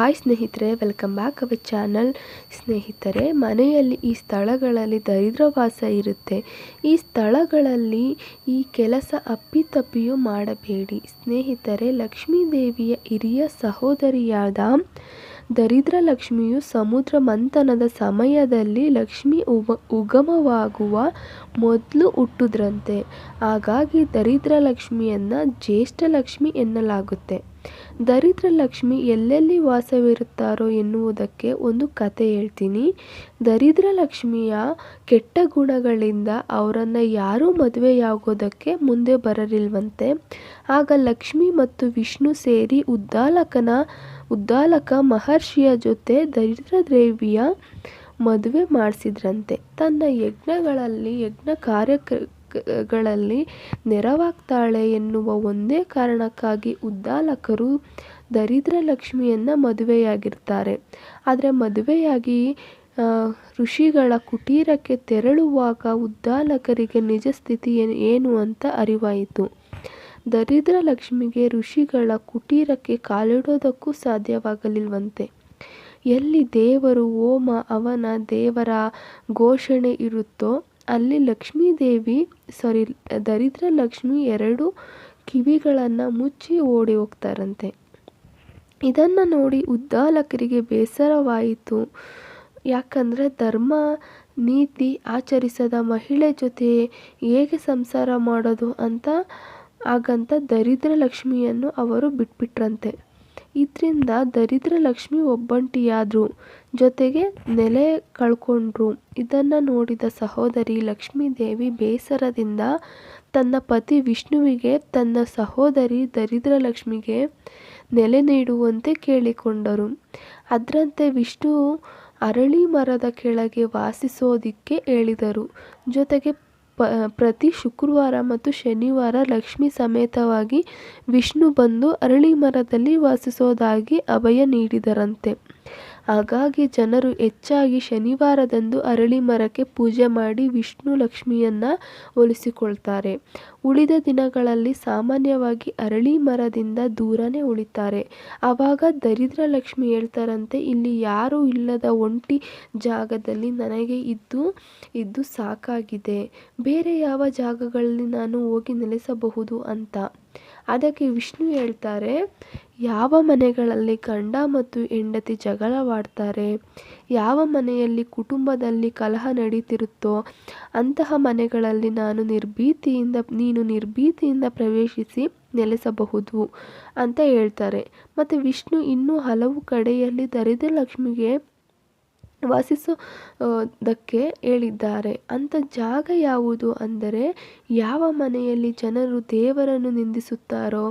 Hi ಸ್ನೇಹಿತರೆ, welcome back our channel. ಸ್ನೇಹಿತರೆ, ಮನೆಯಲ್ಲಿ ಈ ಸ್ಥಳಗಳಲ್ಲಿ ದರಿದ್ರವಾಸ ಇರುತ್ತೆ. ಈ ಸ್ಥಳಗಳಲ್ಲಿ ಈ ಕೆಲಸ ಅಪ್ಪಿತಪ್ಪಿಯೂ ಮಾಡಬೇಡಿ. ಸ್ನೇಹಿತರೆ ಲಕ್ಷ್ಮೀ ದೇವಿಯ ಹಿರಿಯ ಸಹೋದರಿಯಾದ ದರಿದ್ರ ಲಕ್ಷ್ಮಿಯು ಸಮುದ್ರ ಮಂಥನದ ಸಮಯದಲ್ಲಿ ಲಕ್ಷ್ಮಿ ಉವ, ಉಗಮವಾಗುವ ಮೊದಲು ಹುಟ್ಟುದ್ರಂತೆ. ಹಾಗಾಗಿ ದರಿದ್ರ ಲಕ್ಷ್ಮಿಯನ್ನು ಜ್ಯೇಷ್ಠ ಲಕ್ಷ್ಮಿ ಎನ್ನಲಾಗುತ್ತೆ. ದರಿದ್ರ ಲಕ್ಷ್ಮಿ ಎಲ್ಲೆಲ್ಲಿ ವಾಸವಿರುತ್ತಾರೋ ಎನ್ನುವುದಕ್ಕೆ ಒಂದು ಕತೆ ಹೇಳ್ತೀನಿ. ದರಿದ್ರ ಲಕ್ಷ್ಮಿಯ ಕೆಟ್ಟ ಗುಣಗಳಿಂದ ಅವರನ್ನು ಯಾರೂ ಮದುವೆಯಾಗೋದಕ್ಕೆ ಮುಂದೆ ಬರಲಿಲ್ವಂತೆ. ಆಗ ಲಕ್ಷ್ಮಿ ಮತ್ತು ವಿಷ್ಣು ಸೇರಿ ಉದ್ದಾಲಕನ ಉದ್ದಾಲಕ ಮಹರ್ಷಿಯ ಜೊತೆ ದರಿದ್ರ ದೇವಿಯ ಮದುವೆ ಮಾಡಿಸಿದ್ರಂತೆ. ತನ್ನ ಯಜ್ಞಗಳಲ್ಲಿ, ಯಜ್ಞ ಕಾರ್ಯಗಳಲ್ಲಿ ನೆರವಾಗ್ತಾಳೆ ಎನ್ನುವ ಒಂದೇ ಕಾರಣಕ್ಕಾಗಿ ಉದ್ದಾಲಕರು ದರಿದ್ರ ಲಕ್ಷ್ಮಿಯನ್ನು ಮದುವೆಯಾಗಿರ್ತಾರೆ. ಆದರೆ ಮದುವೆಯಾಗಿ ಋಷಿಗಳ ಕುಟೀರಕ್ಕೆ ತೆರಳುವಾಗ ಉದ್ದಾಲಕರಿಗೆ ನಿಜ ಸ್ಥಿತಿ ಏನು ಅಂತ ಅರಿವಾಯಿತು. ದರಿದ್ರ ಲಕ್ಷ್ಮಿಗೆ ಋಷಿಗಳ ಕುಟೀರಕ್ಕೆ ಕಾಲಿಡೋದಕ್ಕೂ ಸಾಧ್ಯವಾಗಲಿಲ್ವಂತೆ ಎಲ್ಲಿ ದೇವರು ಓಮ ಅವನ ದೇವರ ಘೋಷಣೆ ಇರುತ್ತೋ, ಅಲ್ಲಿ ಲಕ್ಷ್ಮೀದೇವಿ ಸಾರಿ ದರಿದ್ರ ಲಕ್ಷ್ಮಿ ಎರಡು ಕಿವಿಗಳನ್ನು ಮುಚ್ಚಿ ಓಡಿ ಹೋಗ್ತಾರಂತೆ. ಇದನ್ನು ನೋಡಿ ಉದ್ದಾಲಕರಿಗೆ ಬೇಸರವಾಯಿತು. ಯಾಕಂದರೆ ಧರ್ಮ, ನೀತಿ ಆಚರಿಸದ ಮಹಿಳೆ ಜೊತೆ ಹೇಗೆ ಸಂಸಾರ ಮಾಡೋದು ಅಂತ ಹಾಗಂತ ದರಿದ್ರ ಲಕ್ಷ್ಮಿಯನ್ನು ಅವರು ಬಿಟ್ಬಿಟ್ರಂತೆ. ಇದರಿಂದ ದರಿದ್ರ ಲಕ್ಷ್ಮಿ ಒಬ್ಬಂಟಿಯಾದರು, ಜೊತೆಗೆ ನೆಲೆ ಕಳ್ಕೊಂಡ್ರು. ಇದನ್ನು ನೋಡಿದ ಸಹೋದರಿ ಲಕ್ಷ್ಮೀದೇವಿ ಬೇಸರದಿಂದ ತನ್ನ ಪತಿ ವಿಷ್ಣುವಿಗೆ ತನ್ನ ಸಹೋದರಿ ದರಿದ್ರ ಲಕ್ಷ್ಮಿಗೆ ನೆಲೆ ನೀಡುವಂತೆ ಕೇಳಿಕೊಂಡರು. ಅದರಂತೆ ವಿಷ್ಣು ಅರಳಿ ಮರದ ಕೆಳಗೆ ವಾಸಿಸೋದಿಕ್ಕೆ ಹೇಳಿದರು. ಜೊತೆಗೆ ಪ ಪ್ರತಿ ಶುಕ್ರವಾರ ಮತ್ತು ಶನಿವಾರ ಲಕ್ಷ್ಮಿ ಸಮೇತವಾಗಿ ವಿಷ್ಣು ಬಂದು ಅರಳಿ ಮರದಲ್ಲಿ ವಾಸಿಸೋದಾಗಿ ಅಭಯ ನೀಡಿದರಂತೆ. ಹಾಗಾಗಿ ಜನರು ಹೆಚ್ಚಾಗಿ ಶನಿವಾರದಂದು ಅರಳಿ ಮರಕ್ಕೆ ಪೂಜೆ ಮಾಡಿ ವಿಷ್ಣು ಲಕ್ಷ್ಮಿಯನ್ನು ಒಲಿಸಿಕೊಳ್ತಾರೆ. ಉಳಿದ ದಿನಗಳಲ್ಲಿ ಸಾಮಾನ್ಯವಾಗಿ ಅರಳಿ ಮರದಿಂದ ದೂರನೇ ಉಳಿತಾರೆ. ಆವಾಗ ದರಿದ್ರ ಲಕ್ಷ್ಮಿ ಹೇಳ್ತಾರಂತೆ, ಇಲ್ಲಿ ಯಾರೂ ಇಲ್ಲದ ಒಂಟಿ ಜಾಗದಲ್ಲಿ ನನಗೆ ಇದ್ದು ಇದ್ದು ಸಾಕಾಗಿದೆ. ಬೇರೆ ಯಾವ ಜಾಗಗಳಲ್ಲಿ ನಾನು ಹೋಗಿ ನೆಲೆಸಬಹುದು ಅಂತ. ಅದಕ್ಕೆ ವಿಷ್ಣು ಹೇಳ್ತಾರೆ ಯಾವ ಮನೆಗಳಲ್ಲಿ ಗಂಡ ಮತ್ತು ಹೆಂಡತಿ ಜಗಳವಾಡ್ತಾರೆ? ಯಾವ ಮನೆಯಲ್ಲಿ ಕುಟುಂಬದಲ್ಲಿ ಕಲಹ ನಡೀತಿರುತ್ತೋ, ಅಂತಹ ಮನೆಗಳಲ್ಲಿ ನಾನು ನಿರ್ಭೀತಿಯಿಂದ, ನೀನು ನಿರ್ಭೀತಿಯಿಂದ ಪ್ರವೇಶಿಸಿ ನೆಲೆಸಬಹುದು ಅಂತ ಹೇಳ್ತಾರೆ. ಮತ್ತು ವಿಷ್ಣು ಇನ್ನೂ ಹಲವು ಕಡೆಯಲ್ಲಿ ದರಿದ್ರ ಲಕ್ಷ್ಮಿಗೆ ವಾಸಿಸೋದಕ್ಕೆ ಹೇಳಿದ್ದಾರೆ. ಅಂಥ ಜಾಗ ಯಾವುದು ಅಂದರೆ, ಯಾವ ಮನೆಯಲ್ಲಿ ಜನರು ದೇವರನ್ನು ನಿಂದಿಸುತ್ತಾರೋ,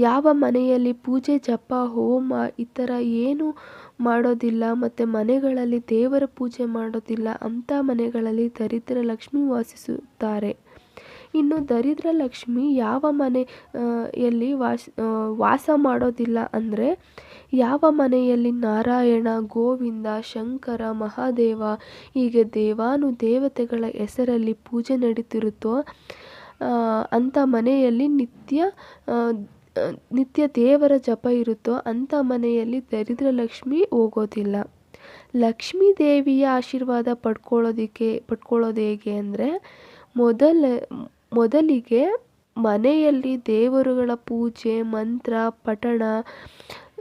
ಯಾವ ಮನೆಯಲ್ಲಿ ಪೂಜೆ, ಜಪ, ಹೋಮ ಈ ಥರ ಏನು ಮಾಡೋದಿಲ್ಲ ಮತ್ತು ಮನೆಗಳಲ್ಲಿ ದೇವರ ಪೂಜೆ ಮಾಡೋದಿಲ್ಲ, ಅಂಥ ಮನೆಗಳಲ್ಲಿ ದರಿದ್ರ ಲಕ್ಷ್ಮಿ ವಾಸಿಸುತ್ತಾರೆ. ಇನ್ನು ದರಿದ್ರ ಲಕ್ಷ್ಮಿ ಯಾವ ಮನೆಯಲ್ಲಿ ವಾಸ ವಾಸ ಮಾಡೋದಿಲ್ಲ ಅಂದರೆ ಯಾವ ಮನೆಯಲ್ಲಿ ನಾರಾಯಣ, ಗೋವಿಂದ, ಶಂಕರ, ಮಹಾದೇವ, ಹೀಗೆ ದೇವಾನು ದೇವತೆಗಳ ಹೆಸರಲ್ಲಿ ಪೂಜೆ ನಡೀತಿರುತ್ತೋ ಅಂಥ ಮನೆಯಲ್ಲಿ ನಿತ್ಯ ನಿತ್ಯ ದೇವರ ಜಪ ಇರುತ್ತೋ ಅಂಥ ಮನೆಯಲ್ಲಿ ದರಿದ್ರ ಲಕ್ಷ್ಮಿ ಹೋಗೋದಿಲ್ಲ. ಲಕ್ಷ್ಮೀ ದೇವಿಯ ಆಶೀರ್ವಾದ ಪಡ್ಕೊಳ್ಳೋದಕ್ಕೆ, ಪಡ್ಕೊಳ್ಳೋದು ಹೇಗೆ ಅಂದರೆ ಮೊದಲ ಮೊದಲಿಗೆ ಮನೆಯಲ್ಲಿ ದೇವರುಗಳ ಪೂಜೆ, ಮಂತ್ರ, ಪಠಣ,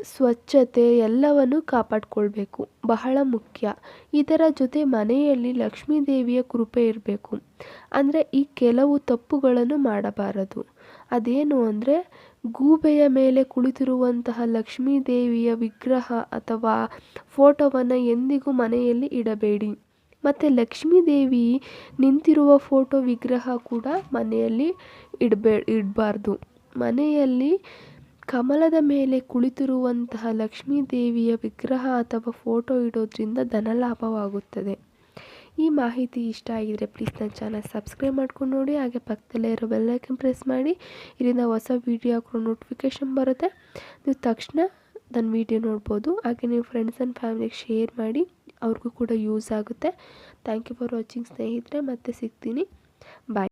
ಸ್ವಚ್ಛತೆ ಎಲ್ಲವನ್ನು ಕಾಪಾಡಿಕೊಳ್ಬೇಕು. ಬಹಳ ಮುಖ್ಯ. ಇದರ ಜೊತೆ ಮನೆಯಲ್ಲಿ ಲಕ್ಷ್ಮೀ ದೇವಿಯ ಕೃಪೆ ಇರಬೇಕು. ಅಂದರೆ ಈ ಕೆಲವು ತಪ್ಪುಗಳನ್ನು ಮಾಡಬಾರದು. ಅದೇನು ಅಂದರೆ ಗೂಬೆಯ ಮೇಲೆ ಕುಳಿತಿರುವಂತಹ ಲಕ್ಷ್ಮೀ ದೇವಿಯ ವಿಗ್ರಹ ಅಥವಾ ಫೋಟೋವನ್ನು ಎಂದಿಗೂ ಮನೆಯಲ್ಲಿ ಇಡಬೇಡಿ. ಮತ್ತು ಲಕ್ಷ್ಮೀ ದೇವಿ ನಿಂತಿರುವ ಫೋಟೋ ವಿಗ್ರಹ ಕೂಡ ಮನೆಯಲ್ಲಿ ಇಡಬೇ, ಇಡಬಾರ್ದು. ಮನೆಯಲ್ಲಿ ಕಮಲದ ಮೇಲೆ ಕುಳಿತಿರುವಂತಹ ಲಕ್ಷ್ಮೀ ದೇವಿಯ ವಿಗ್ರಹ ಅಥವಾ ಫೋಟೋ ಇಡೋದ್ರಿಂದ ಧನಲಾಭವಾಗುತ್ತದೆ ಈ ಮಾಹಿತಿ ಇಷ್ಟ ಆಗಿದರೆ ಪ್ಲೀಸ್ ನನ್ನ ಚಾನಲ್ ಸಬ್ಸ್ಕ್ರೈಬ್ ಮಾಡ್ಕೊಂಡು ನೋಡಿ, ಹಾಗೆ ಪಕ್ಕದಲ್ಲೇ ಇರೋ ಬೆಲ್ಲೈಕನ್ ಪ್ರೆಸ್ ಮಾಡಿ ಇದರಿಂದ ಹೊಸ ವೀಡಿಯೋ ಹಾಕೋ ನೋಟಿಫಿಕೇಷನ್ ಬರುತ್ತೆ. ನೀವು ತಕ್ಷಣ ನನ್ನ ವೀಡಿಯೋ ನೋಡ್ಬೋದು. ಹಾಗೆ ನೀವು ಫ್ರೆಂಡ್ಸ್ ಆ್ಯಂಡ್ ಫ್ಯಾಮಿಲಿಗೆ ಶೇರ್ ಮಾಡಿ. ಅವ್ರಿಗೂ ಕೂಡ ಯೂಸ್ ಆಗುತ್ತೆ. ಥ್ಯಾಂಕ್ ಯು ಫಾರ್ ವಾಚಿಂಗ್ ಸ್ನೇಹಿತರೆ ಮತ್ತೆ ಸಿಗ್ತೀನಿ. ಬಾಯ್